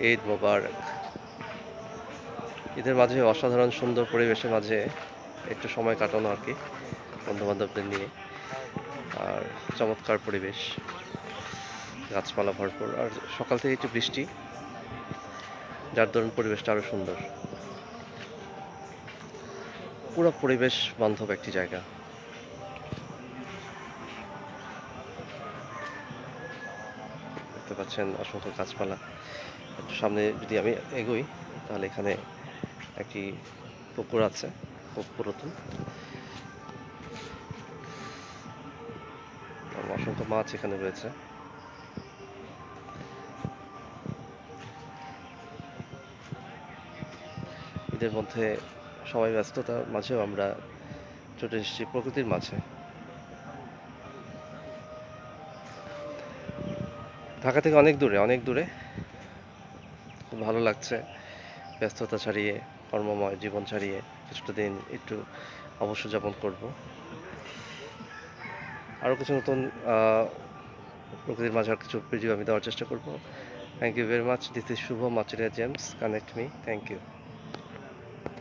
ঈদ মোবারক। ঈদের মাঝে অসাধারণ সুন্দর পরিবেশের মাঝে একটু সময় কাটানো আর কি বন্ধু বান্ধবদের নিয়ে। আর চমৎকার পরিবেশ, গাছপালা ভরপুর, আর সকাল থেকে একটু বৃষ্টি। যার দরুন পরিবেশটা আরও সুন্দর। পুরো পরিবেশ বান্ধব একটি জায়গা। দেখতে পাচ্ছেন অসংখ্য গাছপালা। একটু সামনে যদি আমি এগোই, তাহলে এখানে একটি পুকুর আছে পুরাতন। অসংখ্য মাছ এখানে রয়েছে। ঈদের মধ্যে সবাই ব্যস্ততার মাঝেও আমরা চলে এসেছি প্রকৃতির মাঝে। ঢাকা থেকে অনেক দূরে অনেক দূরে। খুব ভালো লাগছে ব্যস্ততা ছাড়িয়ে, কর্মময় জীবন ছাড়িয়ে কিছুটা দিন একটু অবশ্য যাপন করব। আরও কিছু নতুন প্রকৃতির মাঝে আর কিছু ভিডিও আমি দেওয়ার চেষ্টা করব। Thank you very much this is Shubho মাচুরিয়া James connect me thank you